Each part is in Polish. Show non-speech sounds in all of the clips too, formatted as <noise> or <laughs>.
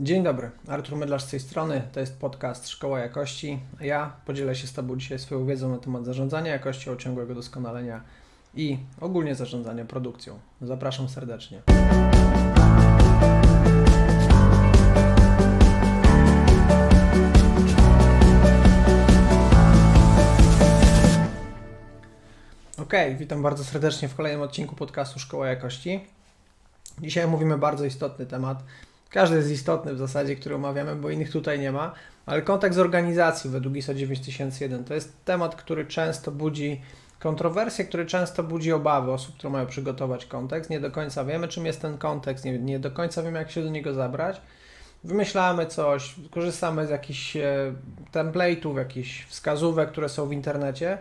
Dzień dobry, Artur Mydlarz z tej strony, to jest podcast Szkoła Jakości. Ja podzielę się z Tobą dzisiaj swoją wiedzą na temat zarządzania jakością, ciągłego doskonalenia i ogólnie zarządzania produkcją. Zapraszam serdecznie. Ok, witam bardzo serdecznie w kolejnym odcinku podcastu Szkoła Jakości. Dzisiaj mówimy bardzo istotny temat. Każdy jest istotny w zasadzie, który omawiamy, bo innych tutaj nie ma, ale kontekst organizacji według ISO 9001 to jest temat, który często budzi kontrowersje, który często budzi obawy osób, które mają przygotować kontekst. Nie do końca wiemy, czym jest ten kontekst, nie, nie do końca wiemy, jak się do niego zabrać. Wymyślamy coś, korzystamy z jakichś e, template'ów, jakichś wskazówek, które są w internecie.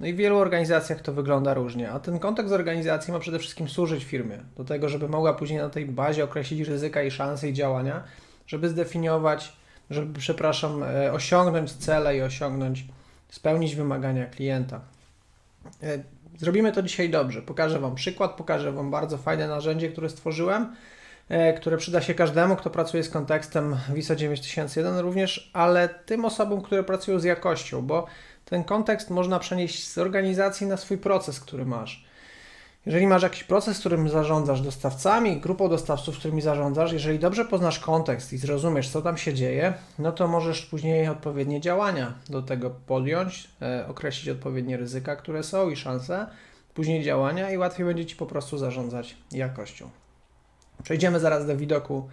No i w wielu organizacjach to wygląda różnie, a ten kontekst organizacji ma przede wszystkim służyć firmie do tego, żeby mogła później na tej bazie określić ryzyka i szanse i działania, żeby zdefiniować, żeby, przepraszam, e, osiągnąć cele i osiągnąć, spełnić wymagania klienta. E, Zrobimy to dzisiaj dobrze. Pokażę Wam przykład, pokażę Wam bardzo fajne narzędzie, które stworzyłem, e, które przyda się każdemu, kto pracuje z kontekstem w ISO 9001 również, ale tym osobom, które pracują z jakością, bo ten kontekst można przenieść z organizacji na swój proces, który masz. Jeżeli masz jakiś proces, którym zarządzasz dostawcami, grupą dostawców, którymi zarządzasz, jeżeli dobrze poznasz kontekst i zrozumiesz, co tam się dzieje, no to możesz później odpowiednie działania do tego podjąć, e, określić odpowiednie ryzyka, które są i szanse, później działania i łatwiej będzie Ci po prostu zarządzać jakością. Przejdziemy zaraz do widoku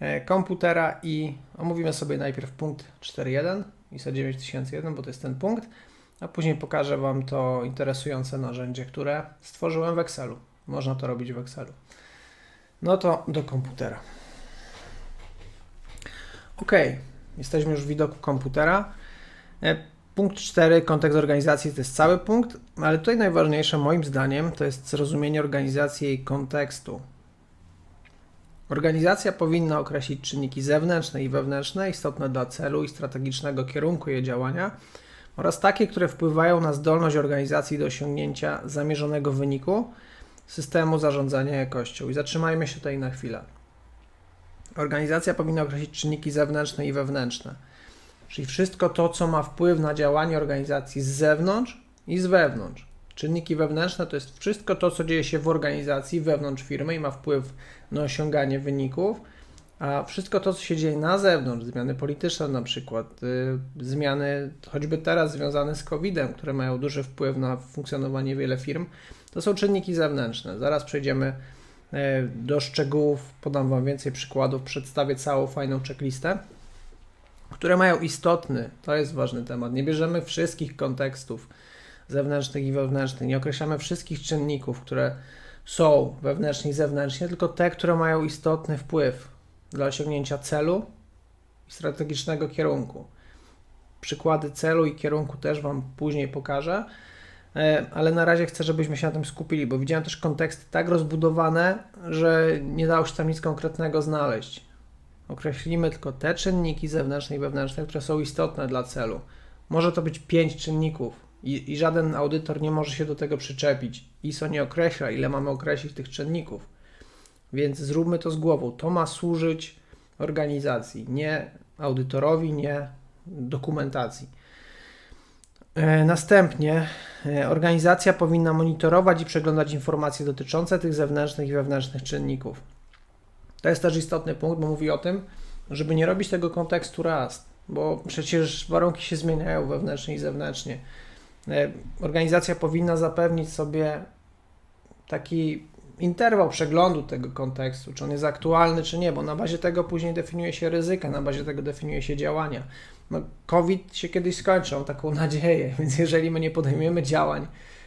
e, komputera i omówimy sobie najpierw punkt 4.1 ISO 9001, bo to jest ten punkt, a później pokażę Wam to interesujące narzędzie, które stworzyłem w Excelu. Można to robić w Excelu. No to do komputera. Ok, jesteśmy już w widoku komputera. E, Punkt 4, kontekst organizacji, to jest cały punkt, ale tutaj najważniejsze moim zdaniem to jest zrozumienie organizacji i kontekstu. Organizacja powinna określić czynniki zewnętrzne i wewnętrzne istotne dla celu i strategicznego kierunku jej działania oraz takie, które wpływają na zdolność organizacji do osiągnięcia zamierzonego wyniku systemu zarządzania jakością. I zatrzymajmy się tutaj na chwilę. Organizacja powinna określić czynniki zewnętrzne i wewnętrzne, czyli wszystko to, co ma wpływ na działanie organizacji z zewnątrz i z wewnątrz. Czynniki wewnętrzne to jest wszystko to, co dzieje się w organizacji, wewnątrz firmy i ma wpływ na osiąganie wyników, a wszystko to, co się dzieje na zewnątrz, zmiany polityczne na przykład, y, zmiany choćby teraz związane z COVID-em, które mają duży wpływ na funkcjonowanie wiele firm, to są czynniki zewnętrzne. Zaraz przejdziemy y, do szczegółów, podam Wam więcej przykładów, przedstawię całą fajną checklistę, które mają istotny, to jest ważny temat. Nie bierzemy wszystkich kontekstów zewnętrznych i wewnętrznych, nie określamy wszystkich czynników, które są wewnętrznie i zewnętrznie, tylko te, które mają istotny wpływ dla osiągnięcia celu i strategicznego kierunku. Przykłady celu i kierunku też Wam później pokażę, e, ale na razie chcę, żebyśmy się na tym skupili, bo widziałem też konteksty tak rozbudowane, że nie dało się tam nic konkretnego znaleźć. Określimy tylko te czynniki zewnętrzne i wewnętrzne, które są istotne dla celu. Może to być pięć czynników, i, i żaden audytor nie może się do tego przyczepić. ISO nie określa, ile mamy określić tych czynników. Więc zróbmy to z głową. To ma służyć organizacji, nie audytorowi, nie dokumentacji. E, Następnie e, organizacja powinna monitorować i przeglądać informacje dotyczące tych zewnętrznych i wewnętrznych czynników. To jest też istotny punkt, bo mówi o tym, żeby nie robić tego kontekstu raz, bo przecież warunki się zmieniają wewnętrznie i zewnętrznie. E, Organizacja powinna zapewnić sobie taki interwał przeglądu tego kontekstu, czy on jest aktualny, czy nie, bo na bazie tego później definiuje się ryzyka, na bazie tego definiuje się działania. No, COVID się kiedyś skończy, mam taką nadzieję, <laughs> więc jeżeli my nie podejmiemy działań,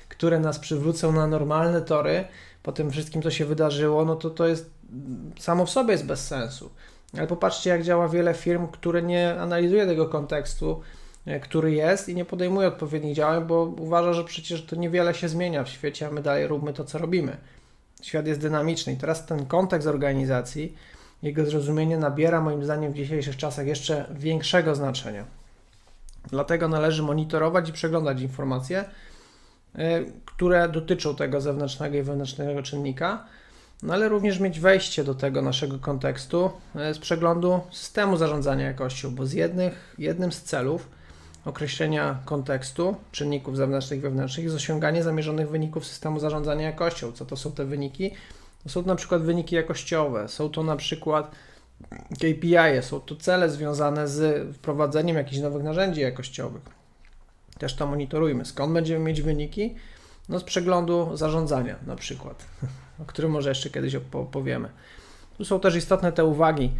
które nas przywrócą na normalne tory po tym wszystkim, co się wydarzyło, no to to jest samo w sobie jest bez sensu. Ale popatrzcie, jak działa wiele firm, które nie analizuje tego kontekstu, który jest i nie podejmuje odpowiednich działań, bo uważa, że przecież to niewiele się zmienia w świecie, a my dalej róbmy to, co robimy. Świat jest dynamiczny i teraz ten kontekst organizacji, jego zrozumienie nabiera moim zdaniem w dzisiejszych czasach jeszcze większego znaczenia. Dlatego należy monitorować i przeglądać informacje, y, które dotyczą tego zewnętrznego i wewnętrznego czynnika no ale również mieć wejście do tego naszego kontekstu e, z przeglądu systemu zarządzania jakością, bo z jednych, jednym z celów określenia kontekstu, czynników zewnętrznych i wewnętrznych jest osiąganie zamierzonych wyników systemu zarządzania jakością. Co to są te wyniki? To są to na przykład wyniki jakościowe, są to na przykład KPI, są to cele związane z wprowadzeniem jakichś nowych narzędzi jakościowych. Też to monitorujmy. Skąd będziemy mieć wyniki? No z przeglądu zarządzania na przykład, <laughs> o którym może jeszcze kiedyś opowiemy. Tu są też istotne te uwagi,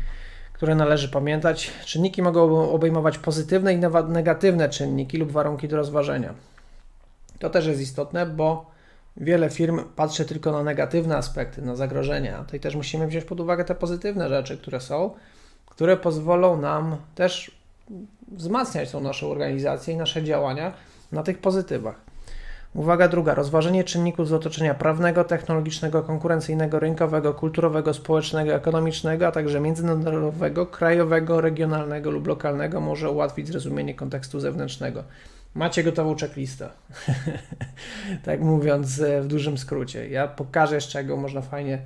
które należy pamiętać. Czynniki mogą obejmować pozytywne i negatywne czynniki lub warunki do rozważenia. To też jest istotne, bo wiele firm patrzy tylko na negatywne aspekty, na zagrożenia. Tutaj też musimy wziąć pod uwagę te pozytywne rzeczy, które są, które pozwolą nam też wzmacniać tą naszą organizację i nasze działania na tych pozytywach. Uwaga druga. Rozważenie czynników z otoczenia prawnego, technologicznego, konkurencyjnego, rynkowego, kulturowego, społecznego, ekonomicznego, a także międzynarodowego, krajowego, regionalnego lub lokalnego może ułatwić zrozumienie kontekstu zewnętrznego. Macie gotową checklistę. <laughs> tak mówiąc e, w dużym skrócie. Ja pokażę, z czego można fajnie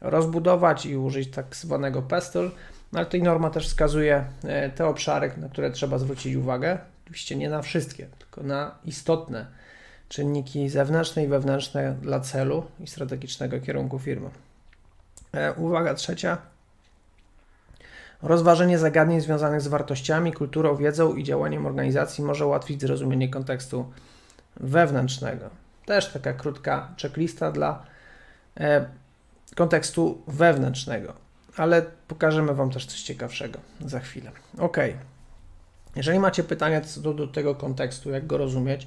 rozbudować i użyć tak zwanego pestle, no ale tutaj norma też wskazuje e, te obszary, na które trzeba zwrócić uwagę. Oczywiście nie na wszystkie, tylko na istotne czynniki zewnętrzne i wewnętrzne dla celu i strategicznego kierunku firmy. E, uwaga trzecia. Rozważenie zagadnień związanych z wartościami, kulturą, wiedzą i działaniem organizacji może ułatwić zrozumienie kontekstu wewnętrznego. Też taka krótka checklista dla e, kontekstu wewnętrznego, ale pokażemy Wam też coś ciekawszego za chwilę. Ok. Jeżeli macie pytania co do, do tego kontekstu, jak go rozumieć,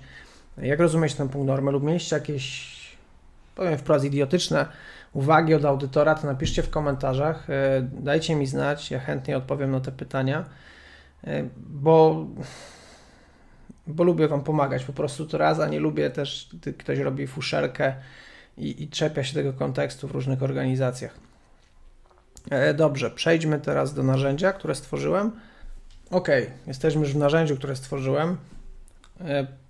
jak rozumieć ten punkt normy lub mieliście jakieś, powiem wprost, idiotyczne uwagi od audytora, to napiszcie w komentarzach, e, dajcie mi znać, ja chętnie odpowiem na te pytania, e, bo, bo lubię Wam pomagać po prostu to raz, a nie lubię też, gdy ktoś robi fuszerkę i, i czepia się tego kontekstu w różnych organizacjach. E, dobrze, przejdźmy teraz do narzędzia, które stworzyłem. Ok, jesteśmy już w narzędziu, które stworzyłem.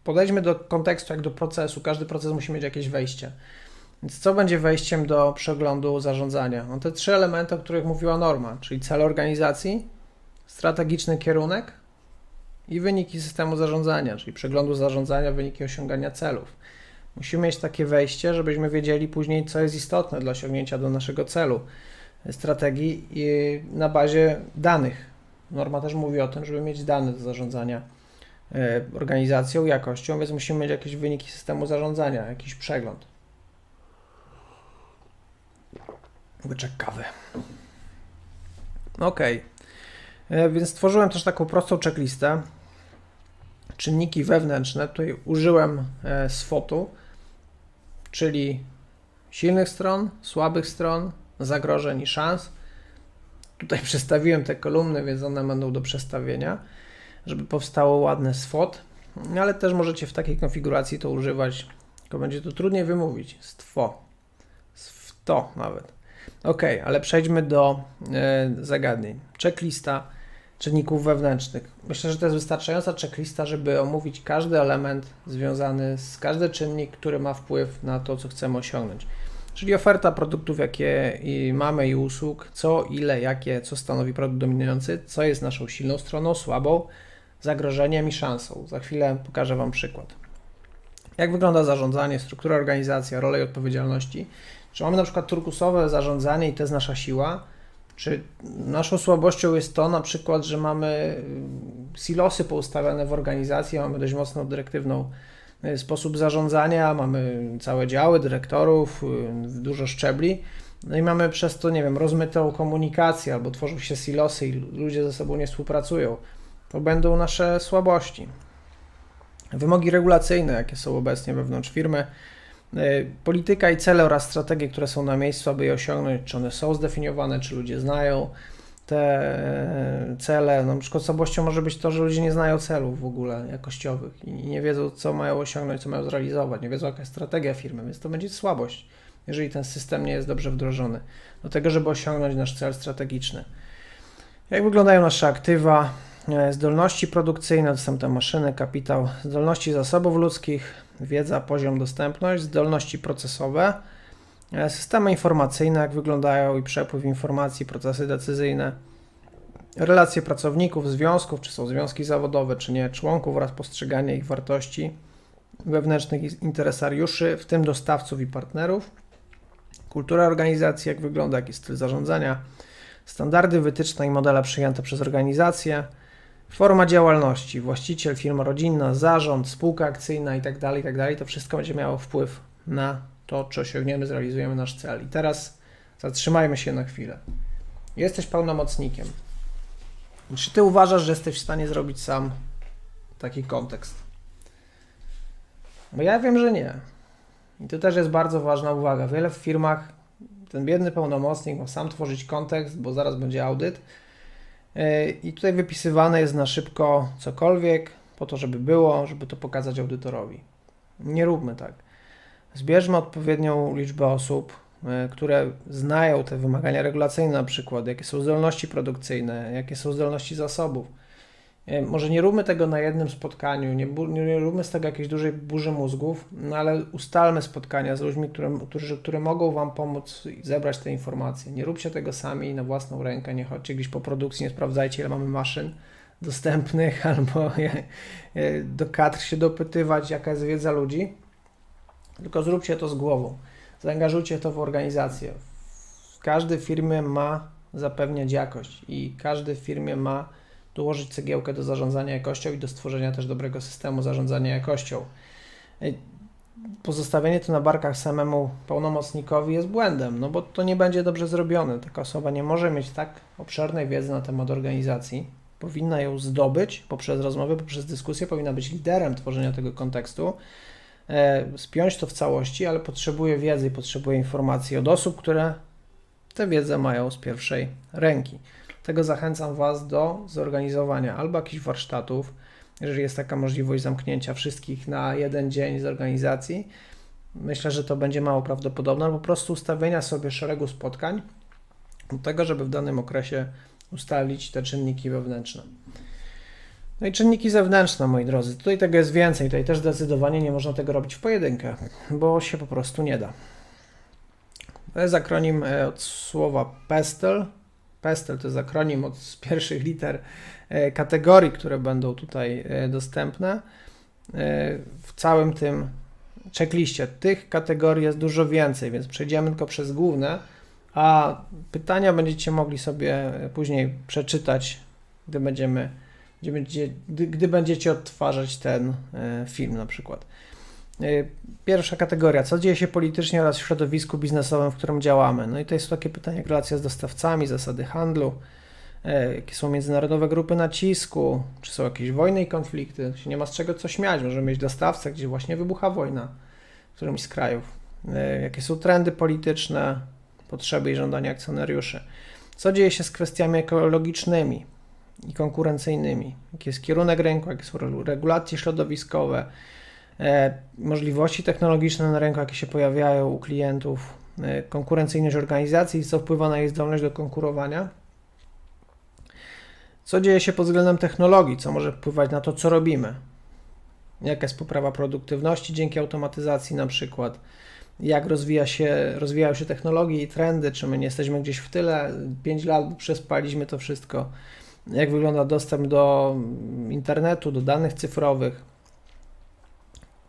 Podejdźmy do kontekstu jak do procesu. Każdy proces musi mieć jakieś wejście. Więc co będzie wejściem do przeglądu zarządzania? No te trzy elementy, o których mówiła Norma, czyli cel organizacji, strategiczny kierunek i wyniki systemu zarządzania, czyli przeglądu zarządzania, wyniki osiągania celów. Musimy mieć takie wejście, żebyśmy wiedzieli później, co jest istotne dla osiągnięcia do naszego celu strategii na bazie danych. Norma też mówi o tym, żeby mieć dane do zarządzania E, organizacją, jakością, więc musimy mieć jakieś wyniki systemu zarządzania, jakiś przegląd. Łyczek kawy. Ok. E, więc stworzyłem też taką prostą checklistę. Czynniki wewnętrzne. Tutaj użyłem e, SWOT-u, czyli silnych stron, słabych stron, zagrożeń i szans. Tutaj <laughs> przestawiłem te kolumny, więc one będą do przestawienia żeby powstało ładne swot, ale też możecie w takiej konfiguracji to używać, tylko będzie to trudniej wymówić, stwo, to nawet. Ok, ale przejdźmy do e, zagadnień. Checklista czynników wewnętrznych. Myślę, że to jest wystarczająca checklista, żeby omówić każdy element związany z każdy czynnik, który ma wpływ na to, co chcemy osiągnąć. Czyli oferta produktów, jakie i mamy i usług, co, ile, jakie, co stanowi produkt dominujący, co jest naszą silną stroną, słabą, zagrożeniem i szansą. Za chwilę pokażę Wam przykład. Jak wygląda zarządzanie, struktura organizacji, role i odpowiedzialności? Czy mamy na przykład turkusowe zarządzanie i to jest nasza siła? Czy naszą słabością jest to na przykład, że mamy y, silosy poustawiane w organizacji, mamy dość mocno dyrektywną y, sposób zarządzania, mamy całe działy dyrektorów, y, dużo szczebli, no i mamy przez to, nie wiem, rozmytą komunikację, albo tworzą się silosy i ludzie ze sobą nie współpracują to będą nasze słabości. Wymogi regulacyjne, jakie są obecnie wewnątrz firmy, y, polityka i cele oraz strategie, które są na miejscu, aby je osiągnąć, czy one są zdefiniowane, czy ludzie znają te cele. No, na przykład słabością może być to, że ludzie nie znają celów w ogóle jakościowych i nie wiedzą, co mają osiągnąć, co mają zrealizować, nie wiedzą, jaka jest strategia firmy, więc to będzie słabość, jeżeli ten system nie jest dobrze wdrożony do tego, żeby osiągnąć nasz cel strategiczny. Jak wyglądają nasze aktywa? E, zdolności produkcyjne, to są te maszyny, kapitał, zdolności zasobów ludzkich, wiedza, poziom, dostępność, zdolności procesowe, E, Systemy informacyjne, jak wyglądają i przepływ informacji, procesy decyzyjne, relacje pracowników, związków, czy są związki zawodowe, czy nie, członków oraz postrzeganie ich wartości, wewnętrznych interesariuszy, w tym dostawców i partnerów, kultura organizacji, jak wygląda, jaki styl zarządzania, standardy wytyczne i modele przyjęte przez organizację, forma działalności, właściciel, firma rodzinna, zarząd, spółka akcyjna itd., itd. To wszystko będzie miało wpływ na to, czy osiągniemy, zrealizujemy nasz cel. I teraz zatrzymajmy się na chwilę. Jesteś pełnomocnikiem. Czy ty uważasz, że jesteś w stanie zrobić sam taki kontekst? Bo ja wiem, że nie. I to też jest bardzo ważna uwaga. Wiele w firmach ten biedny pełnomocnik ma sam tworzyć kontekst, bo zaraz będzie audyt. Yy, I tutaj wypisywane jest na szybko cokolwiek, po to, żeby było, żeby to pokazać audytorowi. Nie róbmy tak. Zbierzmy odpowiednią liczbę osób, yy, które znają te wymagania regulacyjne, na przykład, jakie są zdolności produkcyjne, jakie są zdolności zasobów. Yy, Może nie róbmy tego na jednym spotkaniu, nie, nie róbmy z tego jakiejś dużej burzy mózgów, no ale ustalmy spotkania z ludźmi, które, którzy, które mogą Wam pomóc zebrać te informacje. Nie róbcie tego sami na własną rękę, nie chodźcie gdzieś po produkcji, nie sprawdzajcie ile mamy maszyn dostępnych, <laughs> albo e, e, do kadr się dopytywać, jaka jest wiedza ludzi, tylko zróbcie to z głową. Zaangażujcie to w organizację. Każdy firmie ma zapewniać jakość i każdy firmie ma dołożyć cegiełkę do zarządzania jakością i do stworzenia też dobrego systemu zarządzania jakością. Pozostawienie to na barkach samemu pełnomocnikowi jest błędem, no bo to nie będzie dobrze zrobione. Taka osoba nie może mieć tak obszernej wiedzy na temat organizacji. Powinna ją zdobyć poprzez rozmowy, poprzez dyskusję, powinna być liderem tworzenia tego kontekstu, e, spiąć to w całości, ale potrzebuje wiedzy potrzebuje informacji od osób, które tę wiedzę mają z pierwszej ręki. Dlatego zachęcam Was do zorganizowania albo jakichś warsztatów, jeżeli jest taka możliwość zamknięcia wszystkich na jeden dzień z organizacji. Myślę, że to będzie mało prawdopodobne, po prostu ustawienia sobie szeregu spotkań do tego, żeby w danym okresie ustalić te czynniki wewnętrzne. No i czynniki zewnętrzne, moi drodzy. Tutaj tego jest więcej. Tutaj też zdecydowanie nie można tego robić w pojedynkę, bo się po prostu nie da. To jest akronim e, od słowa PESTEL. PESTEL to jest akronim od z pierwszych liter e, kategorii, które będą tutaj e, dostępne. E, W całym tym checkliście tych kategorii jest dużo więcej, więc przejdziemy tylko przez główne, a pytania będziecie mogli sobie później przeczytać, gdy będziemy, gdy, gdy, będziecie odtwarzać ten film na przykład. E, Pierwsza kategoria, co dzieje się politycznie oraz w środowisku biznesowym, w którym działamy? No i to jest takie pytanie, jak relacja z dostawcami, zasady handlu, e, jakie są międzynarodowe grupy nacisku, czy są jakieś wojny i konflikty, nie ma z czego co śmiać, możemy mieć dostawcę, gdzie właśnie wybucha wojna w którymś z krajów, E, jakie są trendy polityczne, potrzeby i żądania akcjonariuszy, co dzieje się z kwestiami ekologicznymi i konkurencyjnymi, jaki jest kierunek rynku, jakie są regu- regulacje środowiskowe, możliwości technologiczne na rynku, jakie się pojawiają u klientów, e, konkurencyjność organizacji, co wpływa na jej zdolność do konkurowania. Co dzieje się pod względem technologii, co może wpływać na to, co robimy. Jaka jest poprawa produktywności dzięki automatyzacji na przykład. Jak rozwija się, rozwijają się technologie i trendy, czy my nie jesteśmy gdzieś w tyle, 5 lat przespaliśmy to wszystko. Jak wygląda dostęp do internetu, do danych cyfrowych.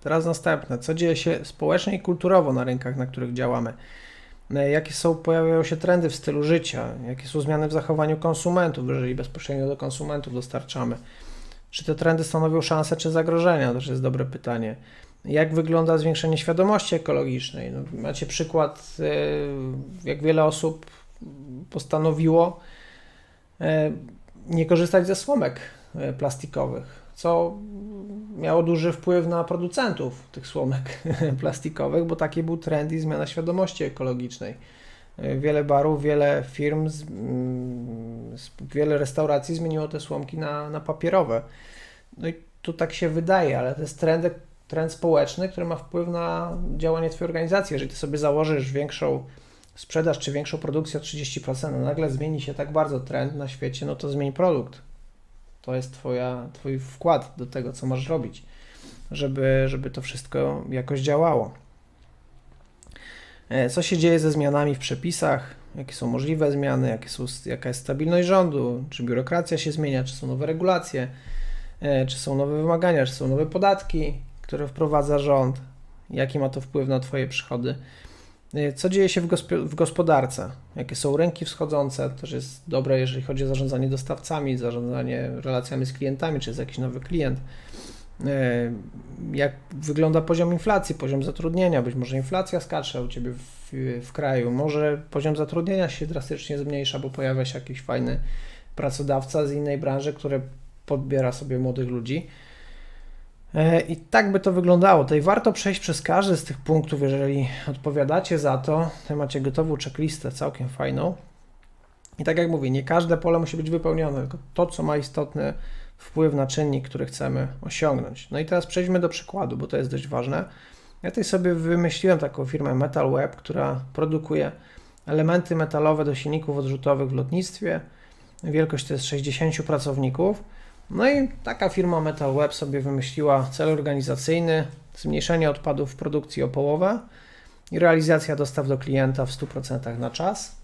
Teraz następne. Co dzieje się społecznie i kulturowo na rynkach, na których działamy? E, Jakie są, pojawiają się trendy w stylu życia? Jakie są zmiany w zachowaniu konsumentów, jeżeli bezpośrednio do konsumentów dostarczamy? Czy te trendy stanowią szansę czy zagrożenia? To też jest dobre pytanie. Jak wygląda zwiększenie świadomości ekologicznej? No, macie przykład, e, jak wiele osób postanowiło e, nie korzystać ze słomek plastikowych, co miało duży wpływ na producentów tych słomek <laughs> plastikowych, bo taki był trend i zmiana świadomości ekologicznej. Wiele barów, wiele firm, mm, wiele restauracji zmieniło te słomki na, na papierowe. No i tu tak się wydaje, ale to jest trend, trend społeczny, który ma wpływ na działanie Twojej organizacji. Jeżeli Ty sobie założysz większą sprzedaż czy większą produkcję o 30%, a nagle zmieni się tak bardzo trend na świecie, no to zmień produkt. To jest twoja, Twój wkład do tego, co masz robić, żeby, żeby to wszystko jakoś działało. e, co się dzieje ze zmianami w przepisach, jakie są możliwe zmiany, jakie są, jaka jest stabilność rządu, czy biurokracja się zmienia, czy są nowe regulacje, e, czy są nowe wymagania, czy są nowe podatki, które wprowadza rząd, jaki ma to wpływ na Twoje przychody. E, Co dzieje się w, gosp- w gospodarce? Jakie są rynki wschodzące? Też jest dobre, jeżeli chodzi o zarządzanie dostawcami, zarządzanie relacjami z klientami, czy jest jakiś nowy klient. E, Jak wygląda poziom inflacji, poziom zatrudnienia? Być może inflacja skacze u Ciebie w, w kraju, może poziom zatrudnienia się drastycznie zmniejsza, bo pojawia się jakiś fajny pracodawca z innej branży, który podbiera sobie młodych ludzi. E, I tak by to wyglądało. Tutaj warto przejść przez każdy z tych punktów, jeżeli odpowiadacie za to. Tutaj macie gotową checklistę, całkiem fajną. I tak jak mówię, nie każde pole musi być wypełnione, tylko to, co ma istotny wpływ na czynnik, który chcemy osiągnąć. No i teraz przejdźmy do przykładu, bo to jest dość ważne. Ja tutaj sobie wymyśliłem taką firmę Metal Web, która produkuje elementy metalowe do silników odrzutowych w lotnictwie. Wielkość to jest 60 pracowników. No i taka firma Metal Web sobie wymyśliła cel organizacyjny, zmniejszenie odpadów w produkcji o połowę i realizacja dostaw do klienta w 100% na czas.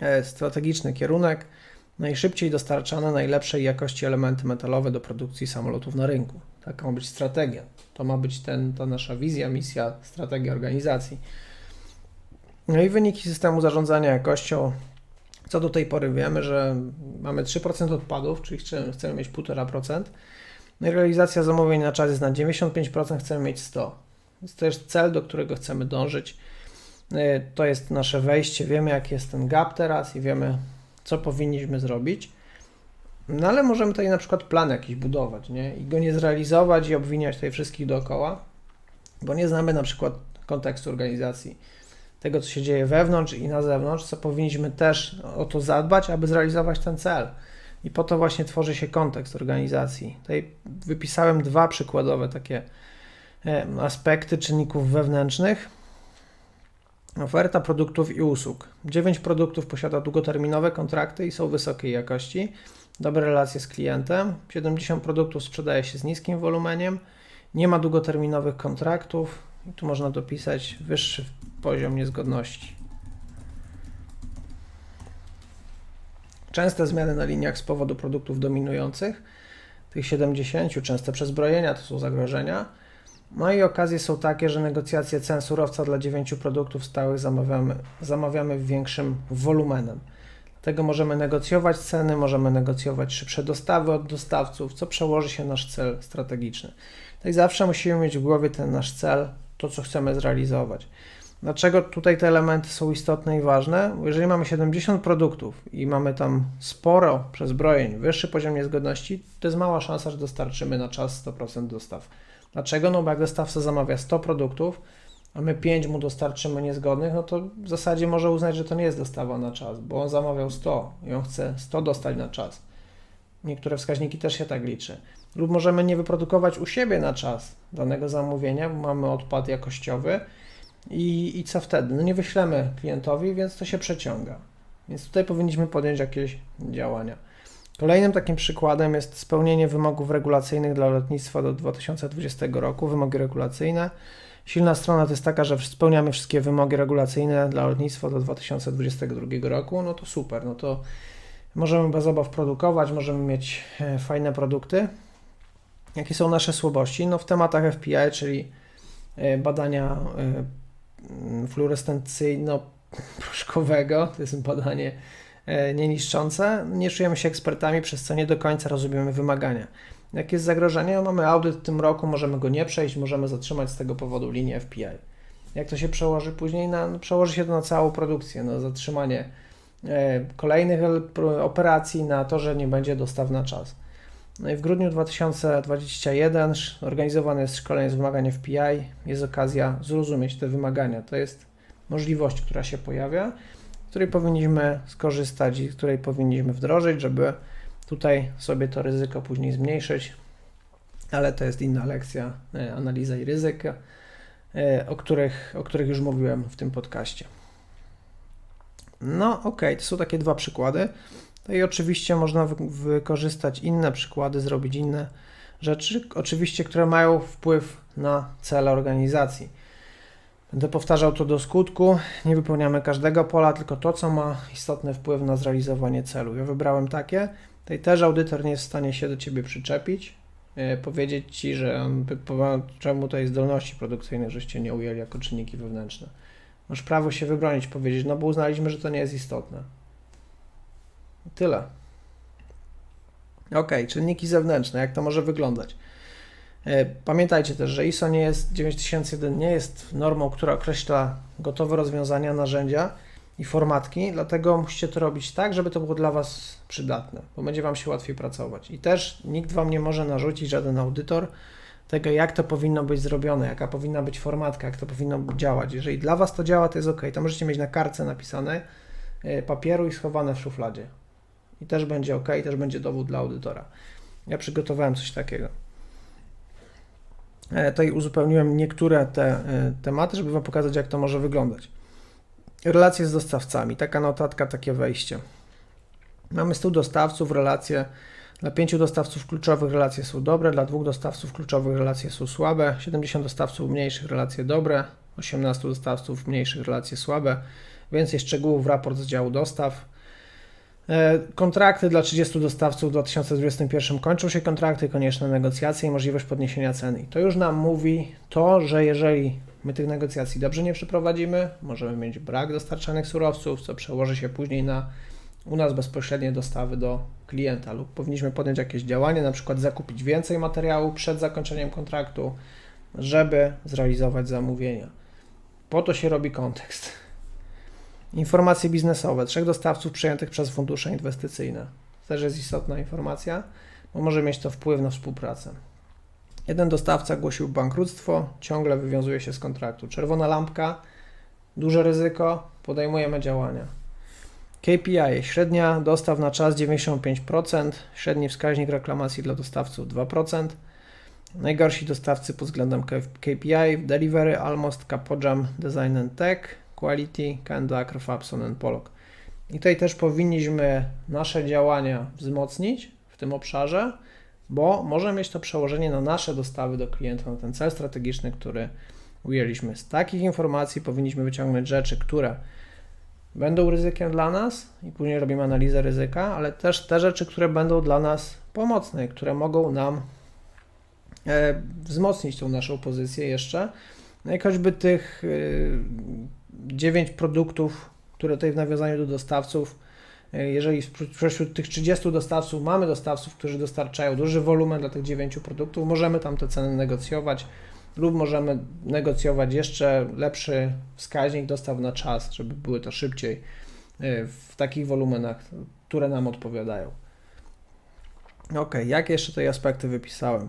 E, Strategiczny kierunek, najszybciej dostarczane najlepszej jakości elementy metalowe do produkcji samolotów na rynku. Taka ma być strategia. To ma być ten, ta nasza wizja, misja, strategia organizacji. No i wyniki systemu zarządzania jakością co do tej pory wiemy, że mamy 3% odpadów, czyli chcemy, chcemy mieć 1,5%. No i realizacja zamówień na czas jest na 95%, chcemy mieć 100%. Więc to jest cel, do którego chcemy dążyć. Yy, To jest nasze wejście, wiemy jaki jest ten gap teraz i wiemy co powinniśmy zrobić. No ale możemy tutaj na przykład plan jakiś budować, nie? I go nie zrealizować i obwiniać tutaj wszystkich dookoła, bo nie znamy na przykład kontekstu organizacji tego, co się dzieje wewnątrz i na zewnątrz, co powinniśmy też o to zadbać, aby zrealizować ten cel. I po to właśnie tworzy się kontekst organizacji. Tutaj wypisałem dwa przykładowe takie e, aspekty czynników wewnętrznych. Oferta produktów i usług. 9 produktów posiada długoterminowe kontrakty i są wysokiej jakości. Dobre relacje z klientem. 70 produktów sprzedaje się z niskim wolumeniem. Nie ma długoterminowych kontraktów. Tu można dopisać wyższy poziom niezgodności. Częste zmiany na liniach z powodu produktów dominujących, tych 70, częste przezbrojenia to są zagrożenia. No i okazje są takie, że negocjacje cen surowca dla 9 produktów stałych zamawiamy, zamawiamy w większym wolumenem. Dlatego możemy negocjować ceny, możemy negocjować szybsze dostawy od dostawców, co przełoży się na nasz cel strategiczny. Tak zawsze musimy mieć w głowie ten nasz cel, to co chcemy zrealizować. Dlaczego tutaj te elementy są istotne i ważne? Bo jeżeli mamy 70 produktów i mamy tam sporo przezbrojeń, wyższy poziom niezgodności, to jest mała szansa, że dostarczymy na czas 100% dostaw. Dlaczego? No bo jak dostawca zamawia 100 produktów, a my 5 mu dostarczymy niezgodnych, no to w zasadzie może uznać, że to nie jest dostawa na czas, bo on zamawiał 100 i on chce 100 dostać na czas. Niektóre wskaźniki też się tak liczy. Lub możemy nie wyprodukować u siebie na czas danego zamówienia, bo mamy odpad jakościowy i, i co wtedy? No nie wyślemy klientowi, więc to się przeciąga. Więc tutaj powinniśmy podjąć jakieś działania. Kolejnym takim przykładem jest spełnienie wymogów regulacyjnych dla lotnictwa do 2020 roku, wymogi regulacyjne. Silna strona to jest taka, że spełniamy wszystkie wymogi regulacyjne dla lotnictwa do 2022 roku, no to super, no to możemy bez obaw produkować, możemy mieć e, fajne produkty. Jakie są nasze słabości? No w tematach FPI, czyli e, badania e, fluorescencyjno-proszkowego, <laughs> to jest badanie e, nieniszczące, nie czujemy się ekspertami, przez co nie do końca rozumiemy wymagania. Jak jest zagrożenie? No, mamy audyt w tym roku, możemy go nie przejść, możemy zatrzymać z tego powodu linię FPI. Jak to się przełoży później? Na, no, przełoży się to na całą produkcję, na zatrzymanie e, kolejnych operacji, na to, że nie będzie dostaw na czas. No i w grudniu 2021 organizowane jest szkolenie z wymagań FPI. Jest okazja zrozumieć te wymagania. To jest możliwość, która się pojawia, której powinniśmy skorzystać i której powinniśmy wdrożyć, żeby tutaj sobie to ryzyko później zmniejszyć. Ale to jest inna lekcja, e, analiza i ryzyka, e, o których, o których już mówiłem w tym podcaście. No, ok, to są takie dwa przykłady. No i oczywiście można wy wykorzystać inne przykłady, zrobić inne rzeczy, oczywiście, które mają wpływ na cele organizacji. Będę powtarzał to do skutku. Nie wypełniamy każdego pola, tylko to, co ma istotny wpływ na zrealizowanie celu. Ja wybrałem takie. Tutaj też audytor nie jest w stanie się do ciebie przyczepić, yy, powiedzieć ci, że on czemu tej zdolności produkcyjnej żeście nie ujęli jako czynniki wewnętrzne. Masz prawo się wybronić, powiedzieć, no bo uznaliśmy, że to nie jest istotne. Tyle. Ok, czynniki zewnętrzne, jak to może wyglądać? E, Pamiętajcie też, że ISO nie jest 9001 nie jest normą, która określa gotowe rozwiązania, narzędzia i formatki, dlatego musicie to robić tak, żeby to było dla Was przydatne, bo będzie Wam się łatwiej pracować. I też nikt Wam nie może narzucić, żaden audytor, tego, jak to powinno być zrobione, jaka powinna być formatka, jak to powinno działać. Jeżeli dla Was to działa, to jest ok. To możecie mieć na kartce napisane e, papieru i schowane w szufladzie. I też będzie ok, też będzie dowód dla audytora. Ja przygotowałem coś takiego. E, Tutaj uzupełniłem niektóre te e, tematy, żeby Wam pokazać, jak to może wyglądać. Relacje z dostawcami, taka notatka, takie wejście. Mamy 100 dostawców, relacje dla pięciu dostawców kluczowych relacje są dobre, dla dwóch dostawców kluczowych relacje są słabe, 70 dostawców mniejszych relacje dobre, 18 dostawców mniejszych relacje słabe. Więcej szczegółów raport z działu dostaw. E, Kontrakty dla 30 dostawców w 2021 kończą się kontrakty, konieczne negocjacje i możliwość podniesienia ceny. I to już nam mówi to, że jeżeli my tych negocjacji dobrze nie przeprowadzimy, możemy mieć brak dostarczanych surowców, co przełoży się później na u nas bezpośrednie dostawy do klienta lub powinniśmy podjąć jakieś działanie, na przykład zakupić więcej materiału przed zakończeniem kontraktu, żeby zrealizować zamówienia. Po to się robi kontekst. Informacje biznesowe. Trzech dostawców przejętych przez fundusze inwestycyjne. Też jest istotna informacja, bo może mieć to wpływ na współpracę. Jeden dostawca głosił bankructwo, ciągle wywiązuje się z kontraktu. Czerwona lampka, duże ryzyko, podejmujemy działania. KPI, średnia dostaw na czas 95%, średni wskaźnik reklamacji dla dostawców 2%, najgorsi dostawcy pod względem KPI, Delivery, Almost, Capojam, Design and Tech, Quality, Kandak, Fabson and Pollock. I tutaj też powinniśmy nasze działania wzmocnić w tym obszarze, bo może mieć to przełożenie na nasze dostawy do klienta, na ten cel strategiczny, który ujęliśmy. Z takich informacji powinniśmy wyciągnąć rzeczy, które będą ryzykiem dla nas i później robimy analizę ryzyka, ale też te rzeczy, które będą dla nas pomocne, które mogą nam e, wzmocnić tą naszą pozycję jeszcze. No i choćby tych e, 9 produktów, które tutaj w nawiązaniu do dostawców, e, jeżeli wśród tych 30 dostawców mamy dostawców, którzy dostarczają duży wolumen dla tych 9 produktów, możemy tam te ceny negocjować lub możemy negocjować jeszcze lepszy wskaźnik dostaw na czas, żeby były to szybciej y, w takich wolumenach, które nam odpowiadają. Ok, jakie jeszcze tutaj aspekty wypisałem?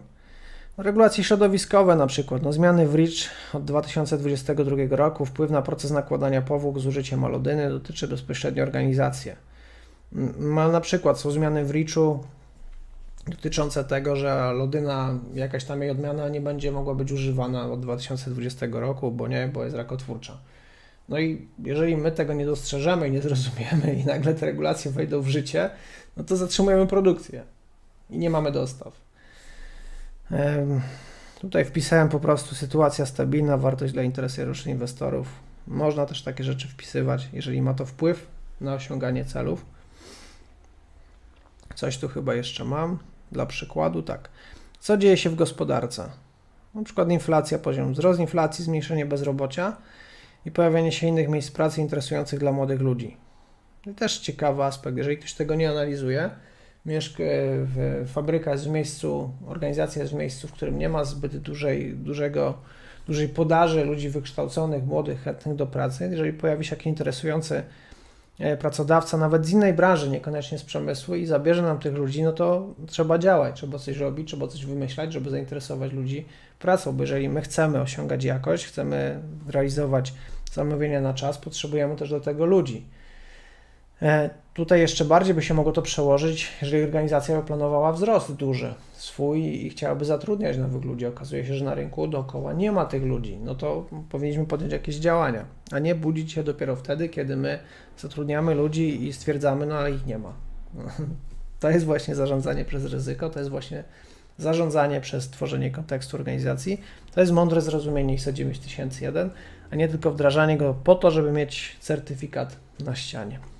Regulacje środowiskowe na przykład, no, zmiany w REACH od 2022 roku, wpływ na proces nakładania powłók z użyciem alodyny dotyczy bezpośrednio organizacji. Ma na przykład są zmiany w REACHu dotyczące tego, że lodyna, jakaś tam jej odmiana nie będzie mogła być używana od 2020 roku, bo nie, bo jest rakotwórcza. No i jeżeli my tego nie dostrzeżemy i nie zrozumiemy i nagle te regulacje wejdą w życie, no to zatrzymujemy produkcję i nie mamy dostaw. Tutaj wpisałem po prostu sytuacja stabilna, wartość dla interesariuszy inwestorów. Można też takie rzeczy wpisywać, jeżeli ma to wpływ na osiąganie celów. Coś tu chyba jeszcze mam. Dla przykładu, tak. Co dzieje się w gospodarce? Na przykład inflacja, poziom wzrost inflacji, zmniejszenie bezrobocia i pojawianie się innych miejsc pracy interesujących dla młodych ludzi. I też ciekawy aspekt. Jeżeli ktoś tego nie analizuje, mieszka, fabryka jest w miejscu, organizacja jest w miejscu, w którym nie ma zbyt dużej, dużego, dużej podaży ludzi wykształconych, młodych, chętnych do pracy. Jeżeli pojawi się jakiś interesujący e, pracodawca, nawet z innej branży, niekoniecznie z przemysłu i zabierze nam tych ludzi, no to trzeba działać, trzeba coś robić, trzeba coś wymyślać, żeby zainteresować ludzi pracą, bo jeżeli my chcemy osiągać jakość, chcemy realizować zamówienia na czas, potrzebujemy też do tego ludzi. Tutaj jeszcze bardziej by się mogło to przełożyć, jeżeli organizacja by planowała wzrost duży swój i chciałaby zatrudniać nowych ludzi. Okazuje się, że na rynku dookoła nie ma tych ludzi. No to powinniśmy podjąć jakieś działania, a nie budzić się dopiero wtedy, kiedy my zatrudniamy ludzi i stwierdzamy, no ale ich nie ma. <laughs> To jest właśnie zarządzanie przez ryzyko, to jest właśnie zarządzanie przez tworzenie kontekstu organizacji. To jest mądre zrozumienie ISO 9001, a nie tylko wdrażanie go po to, żeby mieć certyfikat na ścianie.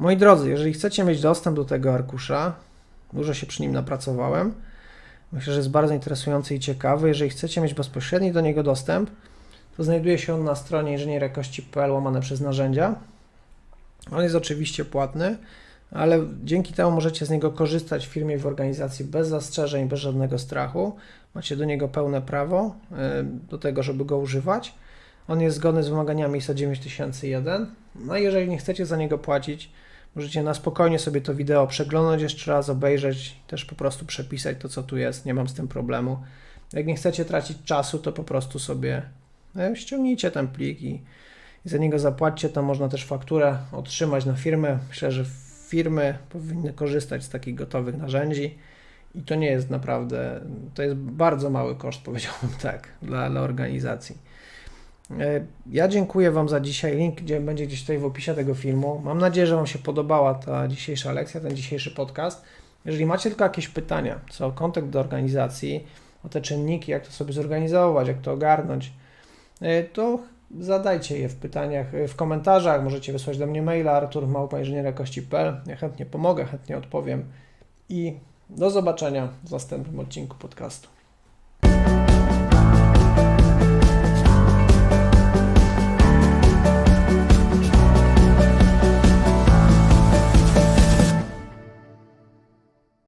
Moi drodzy, jeżeli chcecie mieć dostęp do tego arkusza, dużo się przy nim napracowałem. Myślę, że jest bardzo interesujący i ciekawy. Jeżeli chcecie mieć bezpośredni do niego dostęp, to znajduje się on na stronie inżynierjakości.pl łamane przez narzędzia. On jest oczywiście płatny, ale dzięki temu możecie z niego korzystać w firmie, w organizacji bez zastrzeżeń, bez żadnego strachu. Macie do niego pełne prawo y, do tego, żeby go używać. On jest zgodny z wymaganiami ISO 9001. No i jeżeli nie chcecie za niego płacić, możecie na spokojnie sobie to wideo przeglądać jeszcze raz, obejrzeć, też po prostu przepisać to, co tu jest. Nie mam z tym problemu. Jak nie chcecie tracić czasu, to po prostu sobie e, ściągnijcie ten plik i, i za niego zapłaćcie. Tam można też fakturę otrzymać na firmę. Myślę, że firmy powinny korzystać z takich gotowych narzędzi. I to nie jest naprawdę, to jest bardzo mały koszt, <laughs> powiedziałbym tak, dla, dla organizacji. E, Ja dziękuję Wam za dzisiaj. Link gdzie będzie gdzieś tutaj w opisie tego filmu. Mam nadzieję, że Wam się podobała ta dzisiejsza lekcja, ten dzisiejszy podcast. Jeżeli macie tylko jakieś pytania co o kontakt do organizacji, o te czynniki, jak to sobie zorganizować, jak to ogarnąć, e, to zadajcie je w pytaniach, e, w komentarzach. Możecie wysłać do mnie maila artur.inżynierjakości.pl. Ja chętnie pomogę, chętnie odpowiem i do zobaczenia w następnym odcinku podcastu.